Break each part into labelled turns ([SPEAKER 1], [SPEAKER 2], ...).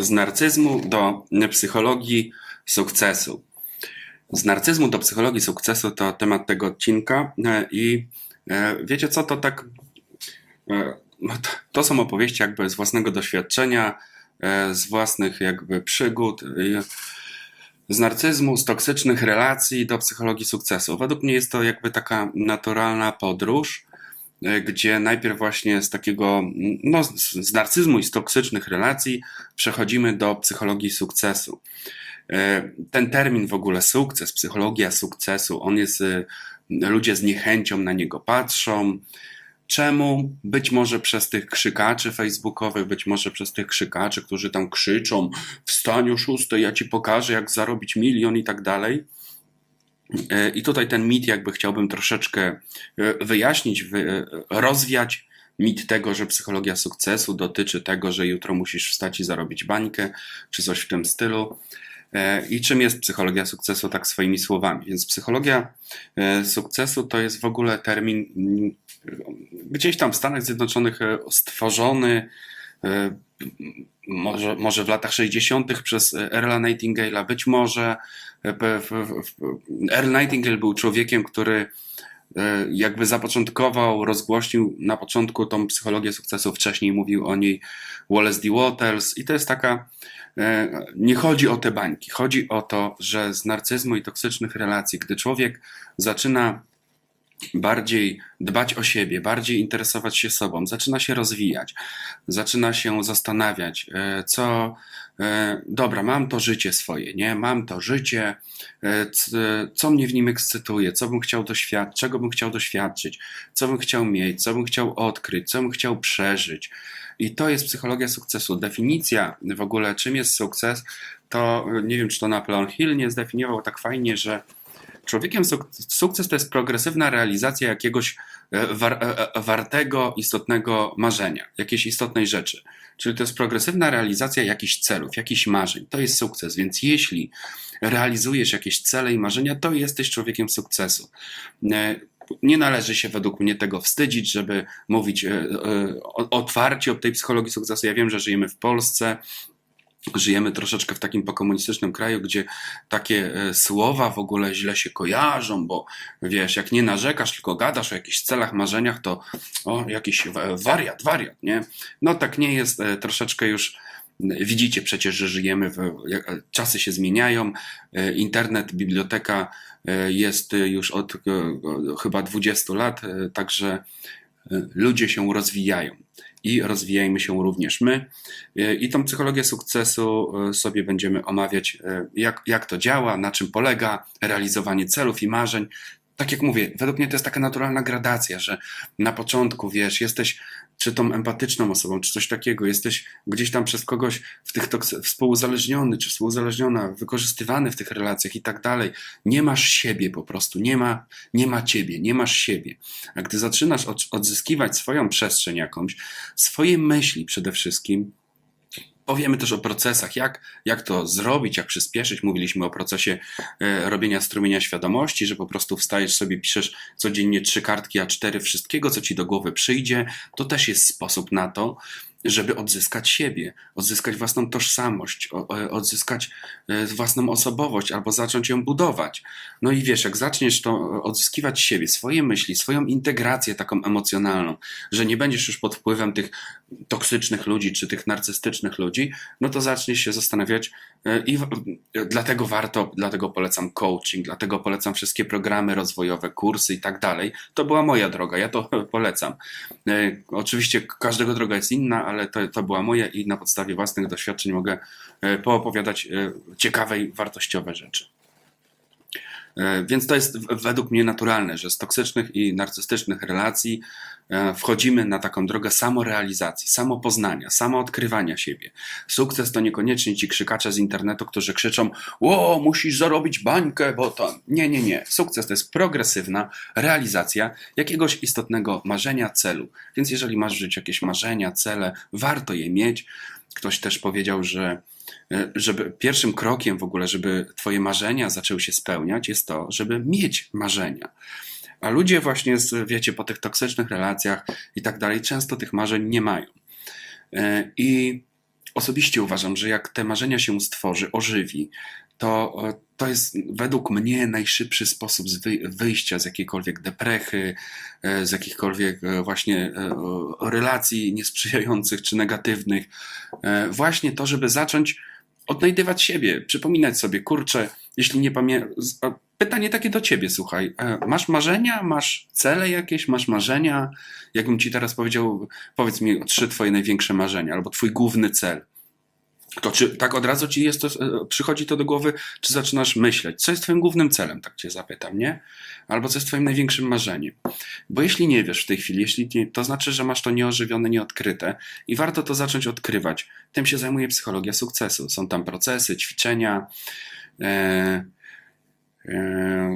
[SPEAKER 1] Z narcyzmu do psychologii sukcesu. Z narcyzmu do psychologii sukcesu to temat tego odcinka e, i e, wiecie co, to tak e, no to, są opowieści jakby z własnego doświadczenia, z własnych jakby przygód, z narcyzmu, z toksycznych relacji do psychologii sukcesu. Według mnie jest to jakby taka naturalna podróż, gdzie najpierw właśnie z takiego, no, z narcyzmu i z toksycznych relacji przechodzimy do psychologii sukcesu. E, ten termin w ogóle sukces, psychologia sukcesu, on jest, e, ludzie z niechęcią na niego patrzą. Czemu? Być może przez tych krzykaczy facebookowych, być może przez tych krzykaczy, którzy tam krzyczą, wstań o szóstej, ja ci pokażę, jak zarobić milion i tak dalej. E, I tutaj ten mit jakby chciałbym troszeczkę e, wyjaśnić, e, rozwiać. Mit tego, że psychologia sukcesu dotyczy tego, że jutro musisz wstać i zarobić bańkę, czy coś w tym stylu. I czym jest psychologia sukcesu, tak swoimi słowami. Więc psychologia sukcesu to jest w ogóle termin gdzieś tam w Stanach Zjednoczonych stworzony może, może w latach 60. przez Erla Nightingale'a, być może Earl Nightingale był człowiekiem, który e, jakby zapoczątkował, rozgłośnił na początku tą psychologię sukcesu, wcześniej mówił o niej Wallace D. Waters i to jest taka, e, nie chodzi o te bańki, chodzi o to, że z narcyzmu i toksycznych relacji, gdy człowiek zaczyna bardziej dbać o siebie, bardziej interesować się sobą, zaczyna się rozwijać, zaczyna się zastanawiać, e, co e, dobra, mam to życie swoje, nie? Mam to życie, e, co mnie w nim ekscytuje, co bym chciał doświadczyć, czego bym chciał doświadczyć, co bym chciał mieć, co bym chciał odkryć, co bym chciał przeżyć. I to jest psychologia sukcesu. Definicja w ogóle, czym jest sukces, to nie wiem, czy to Napoleon Hill nie zdefiniował tak fajnie, że Człowiekiem sukces to jest progresywna realizacja jakiegoś e, e, e, wartego, istotnego marzenia, jakiejś istotnej rzeczy. Czyli to jest progresywna realizacja jakichś celów, jakichś marzeń. To jest sukces. Więc jeśli realizujesz jakieś cele i marzenia, to jesteś człowiekiem sukcesu. Nie należy się według mnie tego wstydzić, żeby mówić otwarcie o tej psychologii sukcesu. Ja wiem, że żyjemy w Polsce, Żyjemy troszeczkę w takim pokomunistycznym kraju, gdzie takie e, słowa w ogóle źle się kojarzą, bo wiesz, jak nie narzekasz, tylko gadasz o jakichś celach, marzeniach, to o, jakiś wariat, wariat, nie? No tak nie jest, e, troszeczkę już widzicie przecież, że żyjemy, w, czasy się zmieniają, e, internet, biblioteka jest już od chyba 20 lat, także ludzie się rozwijają i rozwijajmy się również my. E, I tą psychologię sukcesu e, sobie będziemy omawiać, e, jak, jak to działa, na czym polega realizowanie celów i marzeń. Tak jak mówię, według mnie to jest taka naturalna gradacja, że na początku, wiesz, jesteś czy tą empatyczną osobą, czy coś takiego, jesteś gdzieś tam przez kogoś w tych współuzależniony, czy współuzależniona, wykorzystywany w tych relacjach i tak dalej. Nie masz siebie po prostu, nie ma, nie ma ciebie, nie masz siebie. A gdy zaczynasz odzyskiwać swoją przestrzeń jakąś, swoje myśli przede wszystkim, Powiemy też o procesach, jak, jak to zrobić, jak przyspieszyć. Mówiliśmy o procesie e, robienia strumienia świadomości, że po prostu wstajesz sobie, piszesz codziennie trzy kartki A4 wszystkiego, co ci do głowy przyjdzie. To też jest sposób na to, żeby odzyskać siebie, odzyskać własną tożsamość, odzyskać e, własną osobowość albo zacząć ją budować. No i wiesz, jak zaczniesz to odzyskiwać siebie, swoje myśli, swoją integrację taką emocjonalną, że nie będziesz już pod wpływem tych toksycznych ludzi czy tych narcystycznych ludzi, no to zaczniesz się zastanawiać e, i dlatego warto, dlatego polecam coaching, dlatego polecam wszystkie programy rozwojowe, kursy i tak dalej. To była moja droga, ja to polecam. E, oczywiście każdego droga jest inna, ale to, to była moja i na podstawie własnych doświadczeń mogę e, poopowiadać e, ciekawe i wartościowe rzeczy. E, więc to jest według mnie naturalne, że z toksycznych i narcystycznych relacji wchodzimy na taką drogę samorealizacji, samopoznania, samoodkrywania siebie. Sukces to niekoniecznie ci krzykacze z internetu, którzy krzyczą: O, musisz zarobić bańkę, bo to. Nie, nie, nie. Sukces to jest progresywna realizacja jakiegoś istotnego marzenia, celu. Więc jeżeli masz w życiu jakieś marzenia, cele, warto je mieć. Ktoś też powiedział, że e, żeby pierwszym krokiem w ogóle, żeby Twoje marzenia zaczęły się spełniać, jest to, żeby mieć marzenia. A ludzie właśnie, z, wiecie, po tych toksycznych relacjach i tak dalej, często tych marzeń nie mają. E, I osobiście uważam, że jak te marzenia się stworzy, ożywi, to, to jest według mnie najszybszy sposób wyjścia z jakiejkolwiek deprechy, e, z jakichkolwiek e, właśnie e, relacji niesprzyjających czy negatywnych. Właśnie to, żeby zacząć odnajdywać siebie, przypominać sobie, kurczę, jeśli nie pamiętam. Pytanie takie do ciebie, słuchaj. Masz marzenia, masz cele jakieś, masz marzenia? Jakbym ci teraz powiedział, powiedz mi trzy twoje największe marzenia, albo twój główny cel. To czy tak od razu ci jest to, e, przychodzi to do głowy, czy zaczynasz myśleć, co jest twoim głównym celem, tak cię zapytam, nie? Albo co jest twoim największym marzeniem? Bo jeśli nie wiesz w tej chwili, jeśli nie, to znaczy, że masz to nieożywione, nieodkryte i warto to zacząć odkrywać. Tym się zajmuje psychologia sukcesu. Są tam procesy, ćwiczenia, e, e,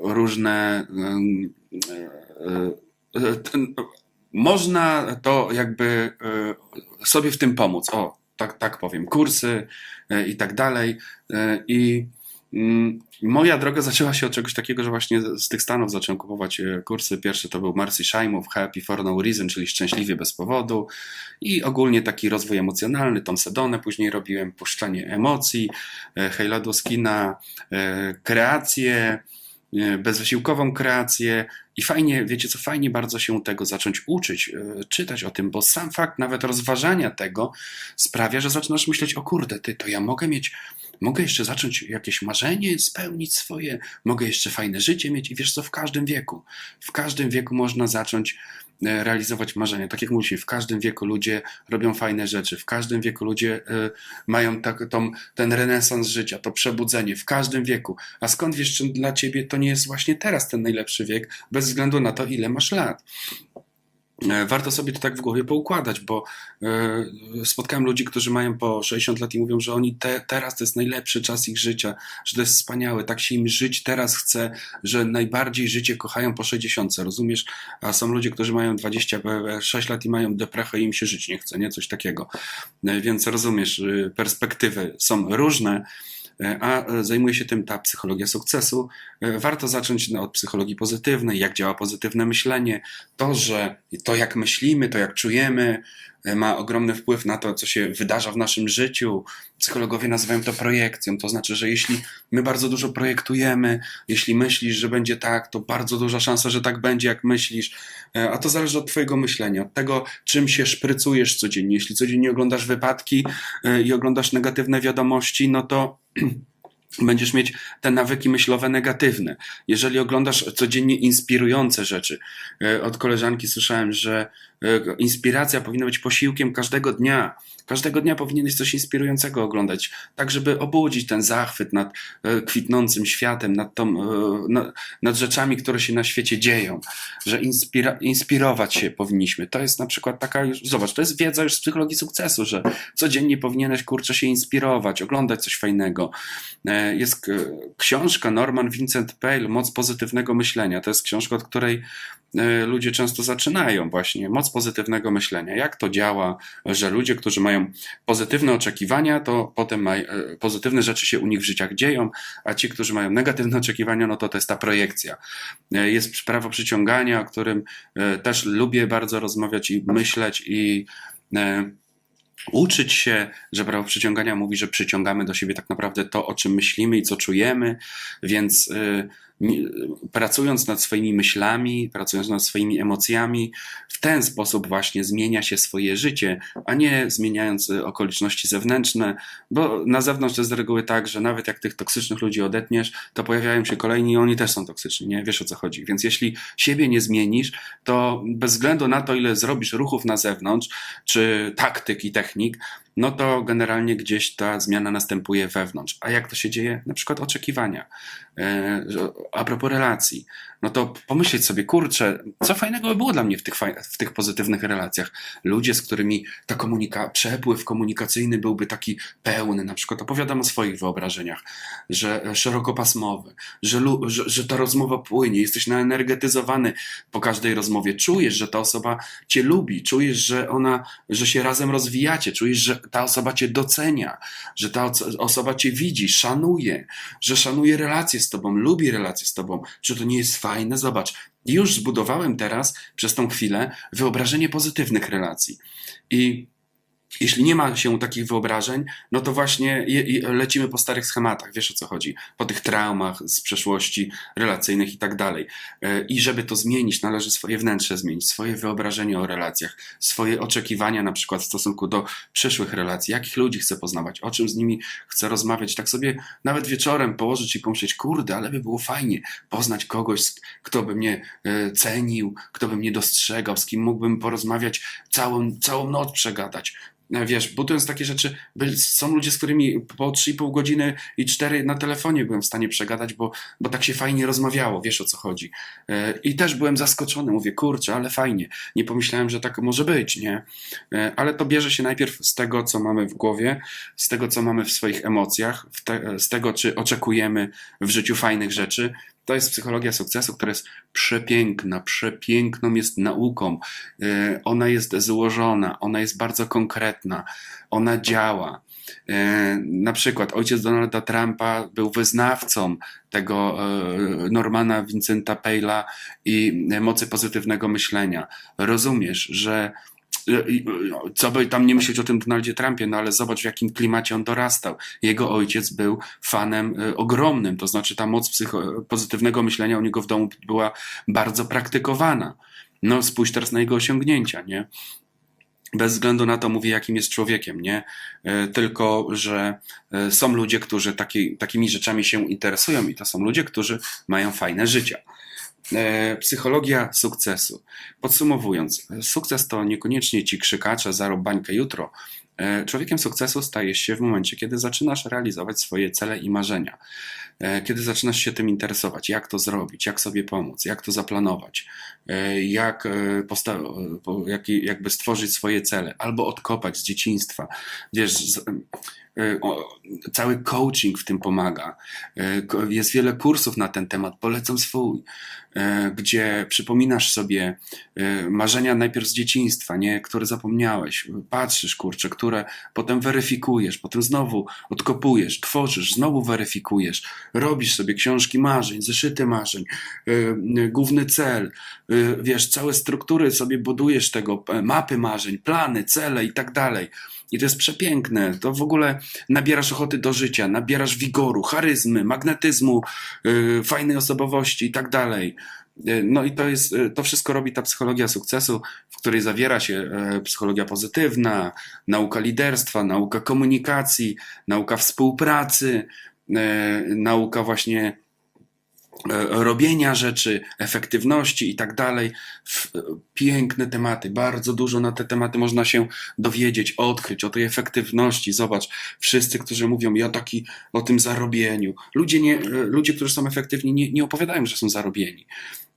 [SPEAKER 1] różne można to jakby sobie w tym pomóc. O, tak, tak powiem, kursy e, i tak dalej. E, I mm, moja droga zaczęła się od czegoś takiego, że właśnie z tych Stanów zacząłem kupować e, kursy. Pierwszy to był Marcy Shimoff, Happy for No Reason, czyli Szczęśliwie bez powodu i ogólnie taki rozwój emocjonalny, Tom Sedone później robiłem, puszczanie emocji, Hejla Dłoskina, kreację, bezwysiłkową kreację i fajnie, wiecie co, fajnie bardzo się tego zacząć uczyć, e, czytać o tym, bo sam fakt nawet rozważania tego sprawia, że zaczynasz myśleć, o kurde, ty, to ja mogę mieć, mogę jeszcze zacząć jakieś marzenie spełnić swoje, mogę jeszcze fajne życie mieć i wiesz co, w każdym wieku, w każdym wieku można zacząć E, realizować marzenia. Tak jak mówiliśmy, w każdym wieku ludzie robią fajne rzeczy, w każdym wieku ludzie e, mają tak, tą, ten renesans życia, to przebudzenie, w każdym wieku. A skąd wiesz, czy dla ciebie to nie jest właśnie teraz ten najlepszy wiek, bez względu na to, ile masz lat? E, warto sobie to tak w głowie poukładać, bo e, spotkałem ludzi, którzy mają po 60 lat i mówią, że oni te, teraz to jest najlepszy czas ich życia, że to jest wspaniałe, tak się im żyć teraz chce, że najbardziej życie kochają po 60, rozumiesz? A są ludzie, którzy mają 26 lat i mają deprechę i im się żyć nie chce, nie? Coś takiego. E, więc rozumiesz, perspektywy są różne. A e, zajmuje się tym ta psychologia sukcesu. E, warto zacząć od psychologii pozytywnej, jak działa pozytywne myślenie. To, że to jak myślimy, to jak czujemy, ma ogromny wpływ na to, co się wydarza w naszym życiu. Psychologowie nazywają to projekcją. To znaczy, że jeśli my bardzo dużo projektujemy, jeśli myślisz, że będzie tak, to bardzo duża szansa, że tak będzie, jak myślisz. A to zależy od Twojego myślenia, od tego, czym się szprycujesz codziennie. Jeśli codziennie oglądasz wypadki i oglądasz negatywne wiadomości, no to będziesz mieć te nawyki myślowe negatywne. Jeżeli oglądasz codziennie inspirujące rzeczy, e, od koleżanki słyszałem, że e, inspiracja powinna być posiłkiem każdego dnia. Każdego dnia powinieneś coś inspirującego oglądać, tak żeby obudzić ten zachwyt nad e, kwitnącym światem, nad, tą, nad, rzeczami, które się na świecie dzieją, że inspira, inspirować się powinniśmy. To jest na przykład taka już, zobacz, to jest wiedza już z psychologii sukcesu, że codziennie powinieneś kurczę się inspirować, oglądać coś fajnego jest książka Norman Vincent Peale, Moc pozytywnego myślenia. To jest książka, od której e, ludzie często zaczynają właśnie moc pozytywnego myślenia. Jak to działa, że ludzie, którzy mają pozytywne oczekiwania, to potem maj, e, pozytywne rzeczy się u nich w życiach dzieją, a ci, którzy mają negatywne oczekiwania, no to to jest ta projekcja. E, jest prawo przyciągania, o którym też lubię bardzo rozmawiać i myśleć i uczyć się, że prawo przyciągania mówi, że przyciągamy do siebie tak naprawdę to, o czym myślimy i co czujemy, więc y, pracując nad swoimi myślami, pracując nad swoimi emocjami, w ten sposób właśnie zmienia się swoje życie, a nie zmieniając y, okoliczności zewnętrzne, bo na zewnątrz to jest z reguły tak, że nawet jak tych toksycznych ludzi odetniesz, to pojawiają się kolejni i oni też są toksyczni, nie? Wiesz o co chodzi. Więc jeśli siebie nie zmienisz, to bez względu na to, ile zrobisz ruchów na zewnątrz, czy taktyk i technik, no to generalnie gdzieś ta zmiana następuje wewnątrz. A jak to się dzieje? Na przykład oczekiwania. E, a propos relacji, no to pomyśleć sobie, kurczę, co fajnego by było dla mnie w tych, w tych pozytywnych relacjach. Ludzie, z którymi ta komunika przepływ komunikacyjny byłby taki pełny, na przykład opowiadam o swoich wyobrażeniach, że szerokopasmowy, że, że, że ta rozmowa płynie, jesteś naenergetyzowany po każdej rozmowie, czujesz, że ta osoba cię lubi, czujesz, że ona, że się razem rozwijacie, czujesz, że ta osoba cię docenia, że ta osoba cię widzi, szanuje, że szanuje relacje z tobą, lubi relacje z tobą, że to nie jest fajne. Zobacz, już zbudowałem teraz przez tą chwilę wyobrażenie pozytywnych relacji. I jeśli nie ma się takich wyobrażeń, no to właśnie je, je, lecimy po starych schematach, wiesz o co chodzi, po tych traumach z przeszłości relacyjnych i tak dalej. E, I żeby to zmienić, należy swoje wnętrze zmienić, swoje wyobrażenie o relacjach, swoje oczekiwania na przykład w stosunku do przyszłych relacji, jakich ludzi chcę poznawać, o czym z nimi chcę rozmawiać, tak sobie nawet wieczorem położyć i pomyśleć, kurde, ale by było fajnie poznać kogoś, kto by mnie e, cenił, kto by mnie dostrzegał, z kim mógłbym porozmawiać, całą, całą noc przegadać wiesz, budując takie rzeczy, byli, są ludzie, z którymi po 3,5 godziny i 4 na telefonie byłem w stanie przegadać, bo, bo tak się fajnie rozmawiało, wiesz o co chodzi. E, I też byłem zaskoczony, mówię, kurczę, ale fajnie. Nie pomyślałem, że tak może być, nie? E, ale to bierze się najpierw z tego, co mamy w głowie, z tego, co mamy w swoich emocjach, te, z tego, czy oczekujemy w życiu fajnych rzeczy, to jest psychologia sukcesu, która jest przepiękna, przepiękną jest nauką. E, ona jest złożona, ona jest bardzo konkretna, ona działa. E, na przykład ojciec Donalda Trumpa był wyznawcą tego e, Normana Vincenta Peila i mocy pozytywnego myślenia. Rozumiesz, że co by tam nie myśleć o tym Donaldzie Trumpie, no ale zobacz w jakim klimacie on dorastał. Jego ojciec był fanem y, ogromnym, to znaczy ta moc psycho- pozytywnego myślenia u niego w domu była bardzo praktykowana. No spójrz teraz na jego osiągnięcia, nie? Bez względu na to mówię, jakim jest człowiekiem, nie? Y, tylko, że y, są ludzie, którzy taki, takimi rzeczami się interesują i to są ludzie, którzy mają fajne życia. E, psychologia sukcesu. Podsumowując, sukces to niekoniecznie ci krzykacze, zarob bańkę jutro. E, człowiekiem sukcesu stajesz się w momencie, kiedy zaczynasz realizować swoje cele i marzenia. E, kiedy zaczynasz się tym interesować, jak to zrobić, jak sobie pomóc, jak to zaplanować, jak, jak jakby stworzyć swoje cele, albo odkopać z dzieciństwa. Wiesz, cały coaching w tym pomaga. Jest wiele kursów na ten temat, polecam swój. E, gdzie przypominasz sobie e, marzenia najpierw z dzieciństwa, nie, które zapomniałeś, patrzysz, kurczę, które potem weryfikujesz, potem znowu odkopujesz, tworzysz, znowu weryfikujesz, robisz sobie książki marzeń, zeszyty marzeń, e, główny cel, wiesz, całe struktury sobie budujesz tego, mapy marzeń, plany, cele i tak dalej. I to jest przepiękne. To w ogóle nabierasz ochoty do życia, nabierasz wigoru, charyzmy, magnetyzmu, yy, fajnej osobowości i tak dalej. Yy, no i to jest, yy, to wszystko robi ta psychologia sukcesu, w której zawiera się yy, psychologia pozytywna, nauka liderstwa, nauka komunikacji, nauka współpracy, nauka właśnie robienia rzeczy, efektywności i tak dalej. Piękne tematy, bardzo dużo na te tematy można się dowiedzieć, odkryć o tej efektywności. Zobacz, wszyscy, którzy mówią, ja taki o tym zarobieniu. Ludzie, nie, e, ludzie którzy są efektywni, nie, nie opowiadają, że są zarobieni.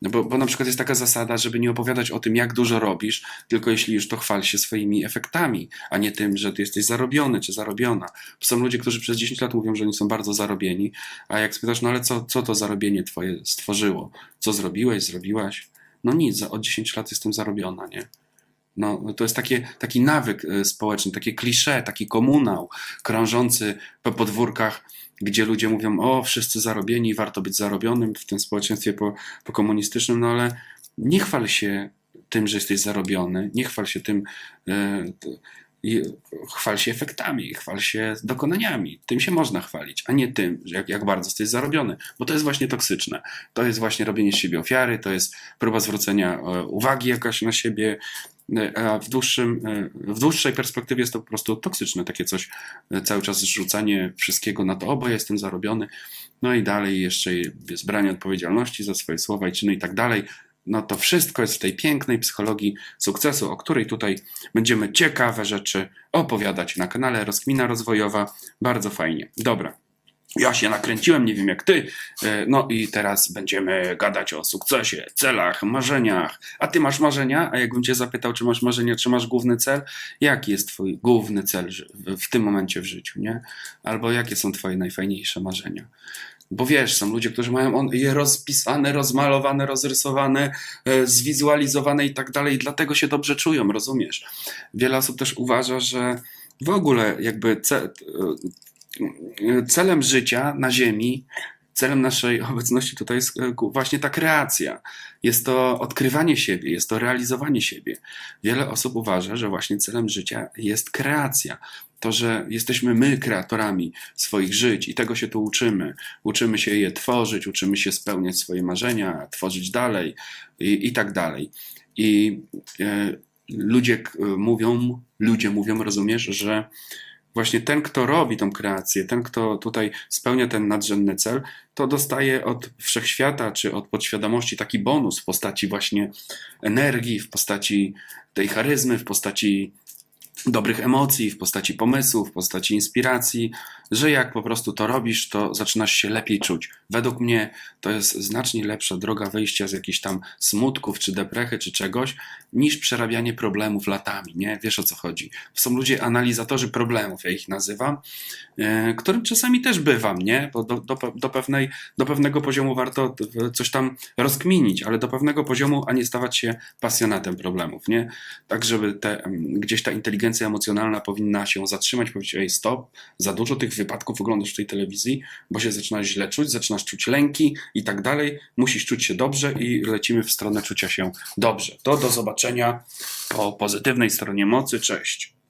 [SPEAKER 1] No bo, bo na przykład jest taka zasada, żeby nie opowiadać o tym, jak dużo robisz, tylko jeśli już to chwal się swoimi efektami, a nie tym, że ty jesteś zarobiony czy zarobiona. Bo są ludzie, którzy przez 10 lat mówią, że oni są bardzo zarobieni, a jak spytasz, no ale co, co to zarobienie twoje stworzyło? Co zrobiłeś, zrobiłaś? No nic, od 10 lat jestem zarobiona, nie? No, to jest takie, taki nawyk e, społeczny, takie klisze, taki komunał krążący po podwórkach gdzie ludzie mówią, o, wszyscy zarobieni, warto być zarobionym w tym społeczeństwie po, po komunistycznym, no ale nie chwal się tym, że jesteś zarobiony, nie chwal się tym, e, chwal się efektami, chwal się dokonaniami. Tym się można chwalić, a nie tym, jak, jak bardzo jesteś zarobiony, bo to jest właśnie toksyczne. To jest właśnie robienie z siebie ofiary, to jest próba zwrócenia e, uwagi jakaś na siebie, E, a w, dłuższym, e, w dłuższej perspektywie jest to po prostu toksyczne, takie coś, cały czas zrzucanie wszystkiego na to, o bo ja jestem zarobiony, no i dalej jeszcze jest branie odpowiedzialności za swoje słowa i czyny i tak dalej. No to wszystko jest w tej pięknej psychologii sukcesu, o której tutaj będziemy ciekawe rzeczy opowiadać na kanale Rozkmina Rozwojowa. Bardzo fajnie. Dobra, ja się nakręciłem, nie wiem jak ty. E, no i teraz będziemy gadać o sukcesie, celach, marzeniach. A ty masz marzenia? A jakbym cię zapytał, czy masz marzenia, czy masz główny cel? Jaki jest twój główny cel w tym momencie w życiu, nie? Albo jakie są twoje najfajniejsze marzenia? Bo wiesz, są ludzie, którzy mają je rozpisane, rozmalowane, rozrysowane, e, zwizualizowane i tak dalej, dlatego się dobrze czują, rozumiesz? Wiele osób też uważa, że w ogóle jakby celem życia na Ziemi, celem naszej obecności tutaj jest e, właśnie ta kreacja. Jest to odkrywanie siebie, jest to realizowanie siebie. Wiele osób uważa, że właśnie celem życia jest kreacja. To, że jesteśmy my kreatorami swoich żyć i tego się tu uczymy. Uczymy się je tworzyć, uczymy się spełniać swoje marzenia, tworzyć dalej i, i tak dalej. I e, ludzie mówią, ludzie mówią, rozumiesz, że właśnie ten, kto robi tą kreację, ten, kto tutaj spełnia ten nadrzędny cel, to dostaje od wszechświata czy od podświadomości taki bonus w postaci właśnie energii, w postaci tej charyzmy, w postaci dobrych emocji, w postaci pomysłów, w postaci inspiracji, że jak po prostu to robisz, to zaczynasz się lepiej czuć. Według mnie to jest znacznie lepsza droga wyjścia z jakichś tam smutków, czy deprechy, czy czegoś, niż przerabianie problemów latami, nie? Wiesz o co chodzi. Są ludzie analizatorzy problemów, ja ich nazywam, e, którym czasami też bywam, nie? Bo do, do, do, pewnej, do pewnego poziomu warto coś tam rozkminić, ale do pewnego poziomu, a nie stawać się pasjonatem problemów, nie? Tak, żeby te, gdzieś ta inteligencja emocjonalna powinna się zatrzymać, powiedzieć, ej stop, za dużo tych wypadków oglądasz w tej telewizji, bo się zaczynasz źle czuć, zaczynasz czuć lęki i tak dalej, musisz czuć się dobrze i lecimy w stronę czucia się dobrze. To do zobaczenia po pozytywnej stronie mocy, cześć.